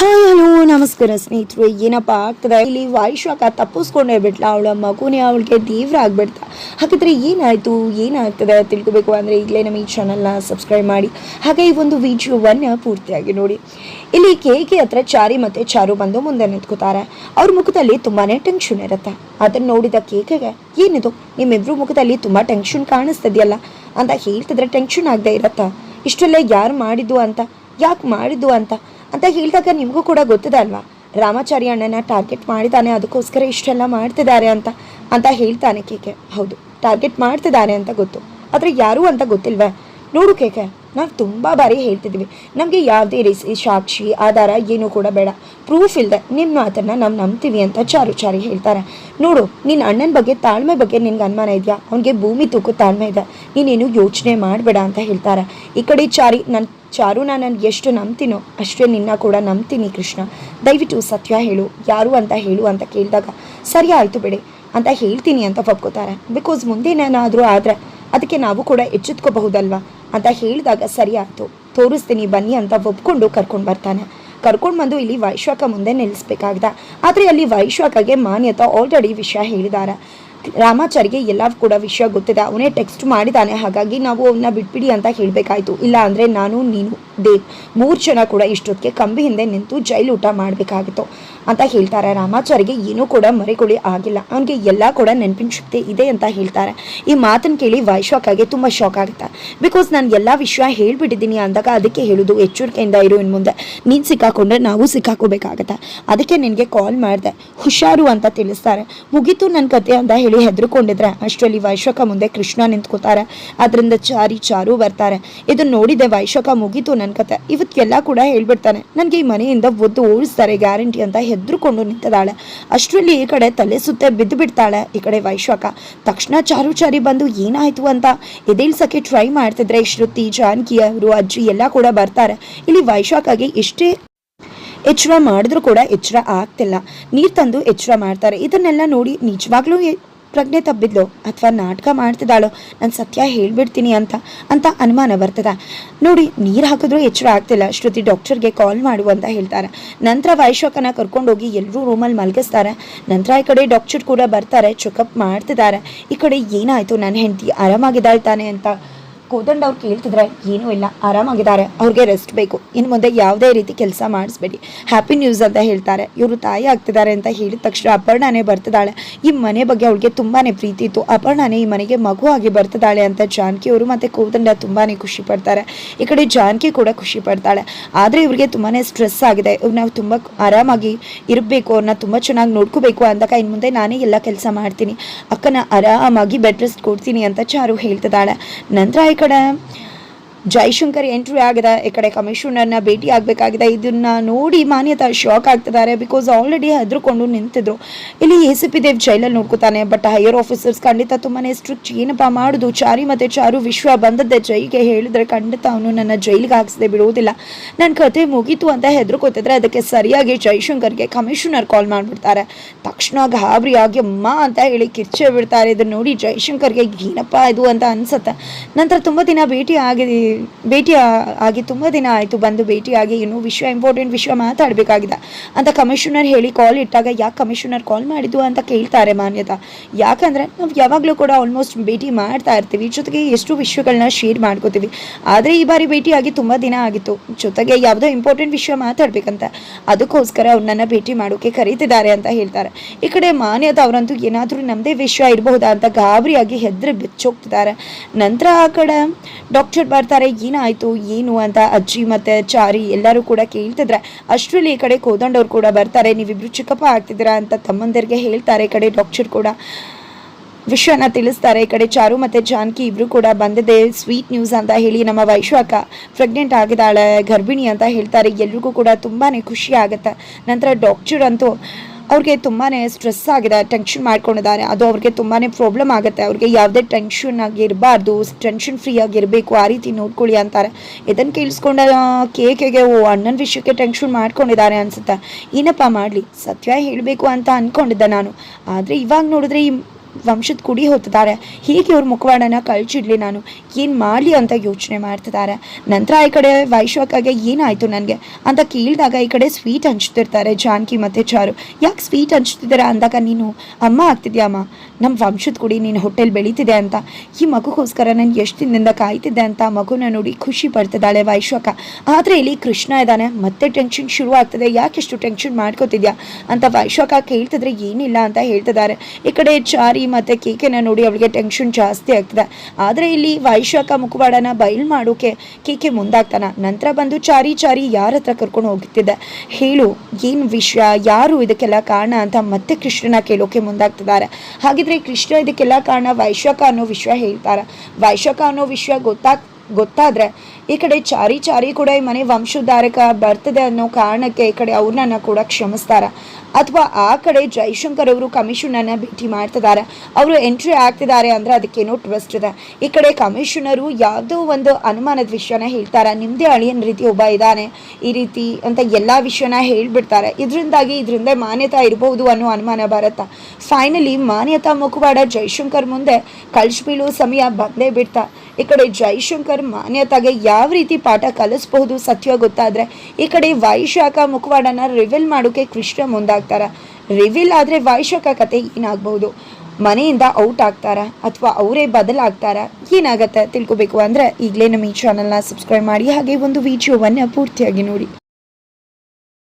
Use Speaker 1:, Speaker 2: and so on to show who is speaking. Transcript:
Speaker 1: Hi hello ನಮಸ್ಕಾರ ಸ್ನೇಹಿತರು. ಏನಪ್ಪ ಆಗ್ತದೆ? ಇಲ್ಲಿ ವಾಯುಶಾಖ ತಪ್ಪಿಸ್ಕೊಂಡೇ ಬಿಟ್ಲ. ಅವಳ ಮಗುನೇ ಅವಳಿಗೆ ತೀವ್ರ ಆಗ್ಬಿಡ್ತಾ. ಹಾಗಿದ್ರೆ ಏನಾಯಿತು? ಏನಾಗ್ತದೆ? ತಿಳ್ಕೊಬೇಕು ಅಂದರೆ ಈಗಲೇ ನಮ್ಮ ಈ ಚಾನಲ್ನ ಸಬ್ಸ್ಕ್ರೈಬ್ ಮಾಡಿ. ಹಾಗೆ ಈ ಒಂದು ವಿಡಿಯೋವನ್ನು ಪೂರ್ತಿಯಾಗಿ ನೋಡಿ. ಇಲ್ಲಿ ಕೇಕೆ ಹತ್ರ ಚಾರಿ ಮತ್ತು ಚಾರು ಬಂದು ಮುಂದೆ ನಿಂತ್ಕೋತಾರೆ. ಅವ್ರ ಮುಖದಲ್ಲಿ ತುಂಬಾ ಟೆನ್ಷನ್ ಇರುತ್ತೆ. ಅದನ್ನು ನೋಡಿದ ಕೇಕೆಗೆ ಏನಿದು? ನಿಮ್ಮಿಬ್ರು ಮುಖದಲ್ಲಿ ತುಂಬ ಟೆನ್ಷನ್ ಕಾಣಿಸ್ತಿದೆಯಲ್ಲ? ಅಂತ ಹೇಳ್ತಿದ್ರೆ ಟೆನ್ಷನ್ ಆಗದೆ ಇರತ್ತ. ಇಷ್ಟೆಲ್ಲ ಯಾರು ಮಾಡಿದ್ದು ಅಂತ? ಯಾಕೆ ಮಾಡಿದ್ದು ಅಂತ? ಅಂತ ಹೇಳಿದಾಗ ನಿಮಗೂ ಕೂಡ ಗೊತ್ತಿದೆ ಅಲ್ವಾ? ರಾಮಾಚಾರಿ ಅಣ್ಣನ ಟಾರ್ಗೆಟ್ ಮಾಡಿದ್ದಾನೆ ಅದಕ್ಕೋಸ್ಕರ ಇಷ್ಟೆಲ್ಲ ಮಾಡ್ತಿದ್ದಾರೆ ಅಂತ ಅಂತ ಹೇಳ್ತಾನೆ ಕೇಕೆ ಹೌದು ಟಾರ್ಗೆಟ್ ಮಾಡ್ತಿದ್ದಾರೆ ಅಂತ ಗೊತ್ತು. ಆದರೆ ಯಾರು ಅಂತ ಗೊತ್ತಿಲ್ವೇ? ನೋಡು ಕೇಕೆ ನಾವು ತುಂಬ ಬಾರಿ ಹೇಳ್ತಿದ್ವಿ. ನಮಗೆ ಯಾವುದೇ ರೀತಿ ಸಾಕ್ಷಿ, ಆಧಾರ ಏನೂ ಕೂಡ ಬೇಡ. ಪ್ರೂಫ್ ಇಲ್ಲದೆ ನಿಮ್ಮ ಮಾತನ್ನು ನಾವು ನಂಬ್ತೀವಿ ಅಂತ ಚಾರು ಚಾರಿ ಹೇಳ್ತಾರೆ. ನೋಡು ನಿನ್ನ ಅಣ್ಣನ ಬಗ್ಗೆ ತಾಳ್ಮೆ ಬಗ್ಗೆ ನಿನ್ಗೆ ಅನುಮಾನ ಇದೆಯಾ? ಅವನಿಗೆ ಭೂಮಿ ತೂಕು ತಾಳ್ಮೆ ಇದೆ. ನೀನೇನು ಯೋಚನೆ ಮಾಡಬೇಡ ಅಂತ ಹೇಳ್ತಾರೆ. ಈ ಕಡೆ ಚಾರಿ ನನ್ನ ಚಾರುನ ನಾನು ಎಷ್ಟು ನಂಬ್ತೀನೋ ಅಷ್ಟೇ ನಿನ್ನ ಕೂಡ ನಂಬ್ತೀನಿ ಕೃಷ್ಣ. ದಯವಿಟ್ಟು ಸತ್ಯ ಹೇಳು, ಯಾರು ಅಂತ ಹೇಳು ಅಂತ ಕೇಳಿದಾಗ, ಸರಿ ಆಯಿತು ಬಿಡಿ, ಅಂತ ಹೇಳ್ತೀನಿ ಅಂತ ಒಪ್ಕೋತಾರೆ. ಬಿಕಾಸ್ ಮುಂದೆ ನಾನಾದರೂ ಆದರೆ ಅದಕ್ಕೆ ನಾವು ಕೂಡ ಎಚ್ಚೆತ್ಕೋಬಹುದಲ್ವಾ? ಅಂತ ಹೇಳಿದಾಗ, ಸರಿ ಆಯಿತು, ತೋರಿಸ್ತೀನಿ, ಬನ್ನಿ ಅಂತ ಒಪ್ಕೊಂಡು ಕರ್ಕೊಂಡು ಬರ್ತಾನೆ. ಕರ್ಕೊಂಡು ಬಂದು ಇಲ್ಲಿ ವೈಶ್ವಕ ಮುಂದೆ ನಿಲ್ಲಿಸ್ಬೇಕಾಗ್ದ. ಆದರೆ ಅಲ್ಲಿ ವೈಶ್ವಕಗೆ ಮಾನ್ಯತಾ ಆಲ್ರೆಡಿ ವಿಷಯ ಹೇಳಿದ್ದಾರೆ. ರಾಮಾಚಾರಿಗೆ ಎಲ್ಲ ಕೂಡ ವಿಷಯ ಗೊತ್ತಿದೆ. ಅವನೇ ಟೆಕ್ಸ್ಟ್ ಮಾಡಿದ್ದಾನೆ ಹಾಗಾಗಿ ನಾವು ಅವನ್ನ ಬಿಟ್ಬಿಡಿ ಅಂತ ಹೇಳಬೇಕಾಯ್ತು. ಇಲ್ಲ ಅಂದರೆ ನಾನು, ನೀನು, ದೇವ್ ಮೂರು ಜನ ಕೂಡ ಇಷ್ಟೊತ್ತಿಗೆ ಕಂಬಿ ಹಿಂದೆ ನಿಂತು ಜೈಲು ಊಟ ಮಾಡಬೇಕಾಗಿತ್ತು ಅಂತ ಹೇಳ್ತಾರೆ. ರಾಮಾಚಾರಿಗೆ ಏನೂ ಕೂಡ ಮರೆಗೊಳಿ ಆಗಿಲ್ಲ. ಅವನಿಗೆ ಎಲ್ಲ ಕೂಡ ನೆನಪಿನ ಶಕ್ತಿ ಇದೆ ಅಂತ ಹೇಳ್ತಾರೆ. ಈ ಮಾತನ್ನು ಕೇಳಿ ವೈಶಾಖಾಗೆ ತುಂಬ ಶಾಕ್ ಆಗುತ್ತೆ. ಬಿಕಾಸ್ ನಾನು ಎಲ್ಲ ವಿಷಯ ಹೇಳ್ಬಿಟ್ಟಿದ್ದೀನಿ ಅಂದಾಗ ಅದಕ್ಕೆ ಹೇಳೋದು, ಎಚ್ಚರಿಕೆಯಿಂದ ಇರು ಇನ್ನು ಮುಂದೆ. ನೀನು ಸಿಕ್ಕಾಕೊಂಡ್ರೆ ನಾವು ಸಿಕ್ಕಾಕೋಬೇಕಾಗತ್ತೆ. ಅದಕ್ಕೆ ನಿನಗೆ ಕಾಲ್ ಮಾಡಿದೆ. ಹುಷಾರು ಅಂತ ತಿಳಿಸ್ತಾರೆ. ಮುಗಿತು ನನ್ನ ಕತೆ ಅಂತ ಹೆದರ್ಕೊಂಡಿದ್ರೆ ಅಷ್ಟರಲ್ಲಿ ವೈಶ್ವಕ ಮುಂದೆ ಕೃಷ್ಣ ನಿಂತ್ಕೋತಾರೆ. ಅದರಿಂದ ಚಾರಿ ಚಾರು ಬರ್ತಾರೆ. ಇದನ್ನ ನೋಡಿದೆ ವೈಶಾಖ ಮುಗೀತು ನನ್ನ ಕತೆ. ಇವತ್ತೆಲ್ಲ ಕೂಡ ಹೇಳ್ಬಿಡ್ತಾನೆ. ನನಗೆ ಈ ಮನೆಯಿಂದ ಒದ್ದು ಓಡಿಸ್ತಾರೆ ಗ್ಯಾರಂಟಿ ಅಂತ ಹೆದರ್ಕೊಂಡು ನಿಂತದಾಳೆ ಅಷ್ಟರಲ್ಲಿ ಈ ಕಡೆ ತಲೆ ಸುತ್ತೆ ಬಿದ್ದು ಬಿಡ್ತಾಳೆ ಈ ಕಡೆ ವೈಶಾಖ ತಕ್ಷಣ ಚಾರು ಚಾರಿ ಬಂದು ಏನಾಯ್ತು ಅಂತ ಎದೇಳ್ಸಕ್ಕೆ ಟ್ರೈ ಮಾಡ್ತಿದ್ರೆ ಶ್ರುತಿ, ಜಾನಕಿ ಅವರು, ಅಜ್ಜಿ ಎಲ್ಲ ಕೂಡ ಬರ್ತಾರೆ. ಇಲ್ಲಿ ವೈಶ್ವಕಾಗೆ ಇಷ್ಟೇ ಎಚ್ಚರ ಮಾಡಿದ್ರು ಕೂಡ ಎಚ್ಚರ ಆಗ್ತಿಲ್ಲ. ನೀರು ತಂದು ಎಚ್ಚರ ಮಾಡ್ತಾರೆ. ಇದನ್ನೆಲ್ಲ ನೋಡಿ ನಿಜವಾಗ್ಲೂ ಪ್ರಜ್ಞೆ ತಬ್ಬಿದ್ಲು. ಅಥವಾ ನಾಟಕ ಮಾಡ್ತಿದ್ದಾಳೋ? ನಾನು ಸತ್ಯ ಹೇಳ್ಬಿಡ್ತೀನಿ ಅಂತ ಅಂತ ಅನುಮಾನ ಬರ್ತದ. ನೋಡಿ, ನೀರು ಹಾಕಿದ್ರೂ ಎಚ್ಚರ ಆಗ್ತಿಲ್ಲ. ಶ್ರುತಿ ಡಾಕ್ಟರ್ಗೆ ಕಾಲ್ ಮಾಡು ಅಂತ ಹೇಳ್ತಾರೆ. ನಂತರ ವೈಶ್ವಕನ ಕರ್ಕೊಂಡೋಗಿ ಎಲ್ಲರೂ ರೂಮಲ್ಲಿ ಮಲಗಿಸ್ತಾರೆ. ನಂತರ ಈ ಕಡೆ ಡಾಕ್ಟರ್ ಕೂಡ ಬರ್ತಾರೆ ಚೆಕಪ್ ಮಾಡ್ತಿದ್ದಾರೆ ಈ ಕಡೆ ಏನಾಯಿತು? ನನ್ನ ಹೆಂಡತಿ ಆರಾಮಾಗಿದ್ದಾಳ್ತಾನೆ ಅಂತ ಕೋದಂಡ ಅವ್ರು ಕೇಳ್ತಿದ್ರೆ, ಏನೂ ಇಲ್ಲ, ಆರಾಮಾಗಿದ್ದಾರೆ, ಅವ್ರಿಗೆ ರೆಸ್ಟ್ ಬೇಕು. ಇನ್ನು ಮುಂದೆ ಯಾವುದೇ ರೀತಿ ಕೆಲಸ ಮಾಡಿಸ್ಬೇಡಿ. ಹ್ಯಾಪಿ ನ್ಯೂಸ್ ಅಂತ ಹೇಳ್ತಾರೆ. ಇವರು ತಾಯಿ ಆಗ್ತಿದ್ದಾರೆ ಅಂತ ಹೇಳಿದ ತಕ್ಷಣ ಅಪರ್ಣಾನೇ ಬರ್ತಿದ್ದಾಳೆ. ಈ ಮನೆ ಬಗ್ಗೆ ಅವಳಿಗೆ ತುಂಬಾ ಪ್ರೀತಿ ಇತ್ತು. ಅಪರ್ಣಾನೇ ಈ ಮನೆಗೆ ಮಗು ಆಗಿ ಬರ್ತಿದ್ದಾಳೆ ಅಂತ ಜಾನಕಿ ಅವರು ಮತ್ತು ಕೋದಂಡ ತುಂಬಾ ಖುಷಿ ಪಡ್ತಾರೆ. ಈ ಕಡೆ ಜಾನಕಿ ಕೂಡ ಖುಷಿ ಪಡ್ತಾಳೆ. ಆದರೆ ಇವರಿಗೆ ತುಂಬಾ ಸ್ಟ್ರೆಸ್ ಆಗಿದೆ. ಇವ್ರು ನಾವು ತುಂಬ ಆರಾಮಾಗಿ ಇರಬೇಕು ಅವ್ರನ್ನ ತುಂಬ ಚೆನ್ನಾಗಿ ನೋಡ್ಕೋಬೇಕು ಅಂದಾಗ ಇನ್ನು ಮುಂದೆ ನಾನೇ ಎಲ್ಲ ಕೆಲಸ ಮಾಡ್ತೀನಿ. ಅಕ್ಕನ ಆರಾಮಾಗಿ ಬೆಡ್ ರೆಸ್ಟ್ ಕೊಡ್ತೀನಿ ಅಂತ ಚಾರು ಹೇಳ್ತಿದ್ದಾಳೆ. ನಂತರ ಈ ಕಡೆ ಜೈಶಂಕರ್ ಎಂಟ್ರಿ ಆಗಿದೆ. ಈ ಕಡೆ ಕಮಿಷನರ್ನ ಭೇಟಿ ಆಗಬೇಕಾಗಿದೆ. ಇದನ್ನ ನೋಡಿ ಮಾನ್ಯತಾ ಶಾಕ್ ಆಗ್ತಿದ್ದಾರೆ. ಬಿಕಾಸ್ ಆಲ್ರೆಡಿ ಹೆದರ್ಕೊಂಡು ನಿಂತಿದ್ರು. ಇಲ್ಲಿ ಎ ಸಿ ಪಿ ದೇವ್ ಜೈಲಲ್ಲಿ ನೋಡ್ಕೋತಾನೆ ಬಟ್ ಹೈಯರ್ ಆಫೀಸರ್ಸ್ ಖಂಡಿತ ತುಂಬಾ ಸ್ಟ್ರಿಕ್ಟ್ ಏನಪ್ಪಾ ಮಾಡುದು? ಚಾರಿ ಮತ್ತೆ ಚಾರು ವಿಶ್ವ ಬಂದದ್ದೆ ಜೈಗೆ ಹೇಳಿದ್ರೆ ಖಂಡಿತ ಅವನು ನನ್ನ ಜೈಲಿಗೆ ಹಾಕ್ಸದೆ ಬಿಡುವುದಿಲ್ಲ. ನನ್ನ ಕತೆ ಮುಗೀತು ಅಂತ ಹೆದರ್ಕೋತಿದ್ರೆ ಅದಕ್ಕೆ ಸರಿಯಾಗಿ ಜೈಶಂಕರ್ಗೆ ಕಮಿಷನರ್ ಕಾಲ್ ಮಾಡಿಬಿಡ್ತಾರೆ. ತಕ್ಷಣ ಗಾಬರಿಯಾಗಿ ಅಮ್ಮ ಅಂತ ಹೇಳಿ ಕಿರ್ಚೆ ಬಿಡ್ತಾರೆ. ಇದನ್ನ ನೋಡಿ ಜೈಶಂಕರ್ಗೆ ಏನಪ್ಪ ಇದು ಅಂತ ಅನ್ಸುತ್ತೆ. ನಂತರ ತುಂಬ ದಿನ ಭೇಟಿ ಆಗಿ ಭೇಟಿ ಆಗಿ ತುಂಬ ದಿನ ಆಯಿತು, ಬಂದು ಭೇಟಿಯಾಗಿ ಇನ್ನು ವಿಷಯ ಇಂಪಾರ್ಟೆಂಟ್ ವಿಷಯ ಮಾತಾಡಬೇಕಾಗಿದೆ. ಅಂತ ಕಮಿಷನರ್ ಹೇಳಿ ಕಾಲ್ ಇಟ್ಟಾಗ, ಯಾಕೆ ಕಮಿಷನರ್ ಕಾಲ್ ಮಾಡಿದ್ದು ಅಂತ ಕೇಳ್ತಾರೆ ಮಾನ್ಯತಾ. ಯಾಕಂದರೆ ನಾವು ಯಾವಾಗಲೂ ಕೂಡ ಆಲ್ಮೋಸ್ಟ್ ಭೇಟಿ ಮಾಡ್ತಾ ಇರ್ತೀವಿ, ಜೊತೆಗೆ ಎಷ್ಟು ವಿಷಯಗಳನ್ನ ಶೇರ್ ಮಾಡ್ಕೋತೀವಿ. ಆದರೆ ಈ ಬಾರಿ ಭೇಟಿಯಾಗಿ ತುಂಬ ದಿನ ಆಗಿತ್ತು. ಜೊತೆಗೆ ಯಾವುದೋ ಇಂಪಾರ್ಟೆಂಟ್ ವಿಷಯ ಮಾತಾಡ್ಬೇಕಂತ, ಅದಕ್ಕೋಸ್ಕರ ಅವ್ರನ್ನ ಭೇಟಿ ಮಾಡೋಕೆ ಕರೀತಿದ್ದಾರೆ ಅಂತ ಹೇಳ್ತಾರೆ. ಈ ಕಡೆ ಮಾನ್ಯತಾ ಅವರಂತೂ ಏನಾದರೂ ನಮ್ಮದೇ ವಿಷಯ ಇರಬಹುದಾ ಅಂತ ಗಾಬರಿಯಾಗಿ ಹೆದರಿ ಬಿಚ್ಚೋಗ್ತಿದ್ದಾರೆ. ನಂತರ ಆ ಕಡೆ ಡಾಕ್ಟರ್ ಬರ್ತಾರೆ ಏನಾಯಿತು, ಏನು ಅಂತ ಅಜ್ಜಿ ಮತ್ತು ಚಾರಿ ಎಲ್ಲರೂ ಕೂಡ ಕೇಳ್ತಿದ್ರೆ. ಅಷ್ಟರಲ್ಲಿ ಈ ಕಡೆ ಕೋದಂಡವ್ರು ಕೂಡ ಬರ್ತಾರೆ, ನೀವಿಬ್ರು ಚಿಕ್ಕಪ್ಪ ಆಗ್ತಿದ್ದೀರಾ ಅಂತ ತಮ್ಮಂದಿರಿಗೆ ಹೇಳ್ತಾರೆ, ಈ ಕಡೆ ಡಾಕ್ಟರ್ ಕೂಡ. ವಿಶ್ವನ ತಿಳಿಸ್ತಾರೆ, ಈ ಕಡೆ ಚಾರು ಮತ್ತು ಜಾನಕಿ ಇಬ್ರು ಕೂಡ ಬಂದಿದೆ ಸ್ವೀಟ್ ನ್ಯೂಸ್ ಅಂತ ಹೇಳಿ ನಮ್ಮ ವೈಶ್ವಕ ಪ್ರೆಗ್ನೆಂಟ್ ಆಗಿದ್ದಾಳೆ, ಗರ್ಭಿಣಿ ಅಂತ ಹೇಳ್ತಾರೆ, ಎಲ್ರಿಗೂ ಕೂಡ ತುಂಬಾ ಖುಷಿ ಆಗುತ್ತೆ. ನಂತರ ಡಾಕ್ಟರ್ ಅಂತೂ ಅವ್ರಿಗೆ ತುಂಬಾ ಸ್ಟ್ರೆಸ್ ಆಗಿದೆ ಟೆನ್ಷನ್ ಮಾಡ್ಕೊಂಡಿದ್ದಾರೆ. ಅದು ಅವ್ರಿಗೆ ತುಂಬಾ ಪ್ರಾಬ್ಲಮ್ ಆಗುತ್ತೆ. ಅವ್ರಿಗೆ ಯಾವುದೇ ಟೆನ್ಷನ್ ಆಗಿರಬಾರ್ದು ಟೆನ್ಷನ್ ಫ್ರೀ ಆಗಿರಬೇಕು, ಆ ರೀತಿ ನೋಡ್ಕೊಳ್ಳಿ ಅಂತಾರೆ. ಇದನ್ನು ಕೇಳಿಸ್ಕೊಂಡ ಕೇಕೆಗೆ ಓ, ಅಣ್ಣನ ವಿಷಯಕ್ಕೆ ಟೆನ್ಷನ್ ಮಾಡ್ಕೊಂಡಿದ್ದಾರೆ ಅನ್ಸುತ್ತೆ. ಏನಪ್ಪ ಮಾಡಲಿ? ಸತ್ಯ ಹೇಳಬೇಕು ಅಂತ ಅಂದ್ಕೊಂಡಿದ್ದೆ ನಾನು. ಆದರೆ ಇವಾಗ ನೋಡಿದ್ರೆ ಈ ವಂಶದ ಕುಡಿ ಹೊತ್ತಿದ್ದಾರೆ ಹೀಗೆ ಅವ್ರ ಮುಖವಾಡನ ಕಳ್ಚಿಡ್ಲಿ ನಾನು. ಏನು ಮಾಡಲಿ ಅಂತ ಯೋಚನೆ ಮಾಡ್ತಿದ್ದಾರೆ. ನಂತರ ಈ ಕಡೆ ವೈಶ್ವಕಾಗೆ ಏನಾಯಿತು ನನಗೆ? ಅಂತ ಕೇಳಿದಾಗ ಈ ಕಡೆ ಸ್ವೀಟ್ ಹಂಚ್ತಿರ್ತಾರೆ ಜಾನಕಿ ಮತ್ತು ಚಾರು. ಯಾಕೆ ಸ್ವೀಟ್ ಹಂಚ್ತಿದ್ದೀರಾ ಅಂದಾಗ ನೀನು, ಅಮ್ಮ ಆಗ್ತಿದ್ಯಾ ಅಮ್ಮ? ನಮ್ಮ ವಂಶದ ಕುಡಿ ನೀನು ಹೋಟೆಲ್ ಬೆಳೀತಿದೆ ಅಂತ. ಈ ಮಗುಗೋಸ್ಕರ ನಾನು ಎಷ್ಟು ದಿನದಿಂದ ಕಾಯ್ತಿದ್ದೆ ಅಂತ ಮಗುನ ನೋಡಿ ಖುಷಿ ಪಡ್ತಿದ್ದಾಳೆ ವೈಶ್ವಕ. ಆದರೆ ಇಲ್ಲಿ ಕೃಷ್ಣ ಇದ್ದಾನೆ. ಮತ್ತೆ ಟೆನ್ಷನ್ ಶುರು ಆಗ್ತದೆ. ಯಾಕೆಷ್ಟು ಟೆನ್ಷನ್ ಮಾಡ್ಕೋತಿದ್ಯಾ? ಅಂತ ವೈಶ್ವಕ ಕೇಳ್ತಿದ್ರೆ ಏನಿಲ್ಲ ಅಂತ ಹೇಳ್ತಿದ್ದಾರೆ. ಈ ಕಡೆ ಚಾರಿ ಮತ್ತು ಕೇಕೆನ ನೋಡಿ ಅವಳಿಗೆ ಟೆನ್ಷನ್ ಜಾಸ್ತಿ ಆಗ್ತದೆ. ಆದರೆ ಇಲ್ಲಿ ವೈಶಾಖ ಮುಖವಾಡನ ಬಯಲು ಮಾಡೋಕೆ ಕೇಕೆ ಮುಂದಾಗ್ತಾನ. ನಂತರ ಬಂದು ಚಾರಿ ಚಾರಿ ಯಾರ ಹತ್ರ ಕರ್ಕೊಂಡು ಹೋಗ್ತಿದ್ದೆ? ಹೇಳು, ಏನು ವಿಷಯ? ಯಾರು ಇದಕ್ಕೆಲ್ಲ ಕಾರಣ ಅಂತ ಮತ್ತೆ ಕೃಷ್ಣನ ಕೇಳೋಕೆ ಮುಂದಾಗ್ತಿದ್ದಾರೆ. ಹಾಗಿದ್ರೆ ಕೃಷ್ಣ ಇದಕ್ಕೆಲ್ಲ ಕಾರಣ ವೈಶಾಖ ಅನ್ನೋ ವಿಷಯ ಹೇಳ್ತಾರೆ. ವೈಶಾಖ ಅನ್ನೋ ವಿಷಯ ಗೊತ್ತಾಗ್ ಗೊತ್ತಾದ್ರೆ ಈ ಕಡೆ ಚಾರಿ ಚಾರಿ ಕೂಡ ಈ ಮನೆ ವಂಶೋದ್ಧಾರಕ ಬರ್ತದೆ ಅನ್ನೋ ಕಾರಣಕ್ಕೆ ಈ ಕಡೆ ಅವ್ರನ್ನ ಕೂಡ ಕ್ಷಮಿಸ್ತಾರ. ಅಥವಾ ಆ ಕಡೆ ಜೈಶಂಕರ್ ಅವರು ಕಮಿಷನರ್ನ ಭೇಟಿ ಮಾಡ್ತಿದ್ದಾರೆ. ಅವರು ಎಂಟ್ರಿ ಆಗ್ತಿದ್ದಾರೆ ಅಂದ್ರೆ ಅದಕ್ಕೇನೋ ಟ್ವಿಸ್ಟ್ ಇದೆ. ಈ ಕಡೆ ಕಮಿಷನರು ಯಾವುದೋ ಒಂದು ಅನುಮಾನದ ವಿಷಯನ ಹೇಳ್ತಾರೆ. ನಿಮ್ಮದೇ ಅಳಿಯನ್ ರೀತಿ ಒಬ್ಬ ಇದ್ದಾನೆ ಈ ರೀತಿ ಅಂತ ಎಲ್ಲಾ ವಿಷಯನ ಹೇಳ್ಬಿಡ್ತಾರೆ. ಇದರಿಂದಾಗಿ ಇದರಿಂದ ಮಾನ್ಯತಾ ಇರಬಹುದು ಅನ್ನೋ ಅನುಮಾನ ಬರುತ್ತಾ. ಫೈನಲಿ ಮಾನ್ಯತಾ ಮುಖವಾಡ ಜೈಶಂಕರ್ ಮುಂದೆ ಕಳ್ಸಿ ಬೀಳೋ ಸಮಯ ಬಂದೇ ಬಿಡ್ತಾ. ಈ ಕಡೆ ಜೈಶಂಕರ್ ಮಾನ್ಯತಾಗೆ ಯಾವ ರೀತಿ ಪಾಠ ಕಲಿಸ್ಬಹುದು ಸತ್ಯ ಗೊತ್ತಾದ್ರೆ ಈ ಕಡೆ ವೈಶಾಖ ಮುಖವಾಡನ ರಿವೀಲ್ ಮಾಡೋಕೆ ಕೃಷ್ಣ ಮುಂದಾಗ್ತಾರ. ರಿವೀಲ್ ಆದ್ರೆ ವೈಶಾಖ ಕತೆ ಏನಾಗಬಹುದು? ಮನೆಯಿಂದ ಔಟ್ ಆಗ್ತಾರ ಅಥವಾ ಅವರೇ ಬದಲಾಗ್ತಾರ? ಏನಾಗತ್ತೆ ತಿಳ್ಕೊಬೇಕು ಅಂದ್ರೆ ಈಗಲೇ ನಮ್ಮ ಈ ಚಾನಲ್ನ ಸಬ್ಸ್ಕ್ರೈಬ್ ಮಾಡಿ ಹಾಗೆ ಒಂದು ವಿಡಿಯೋವನ್ನು ಪೂರ್ತಿಯಾಗಿ ನೋಡಿ.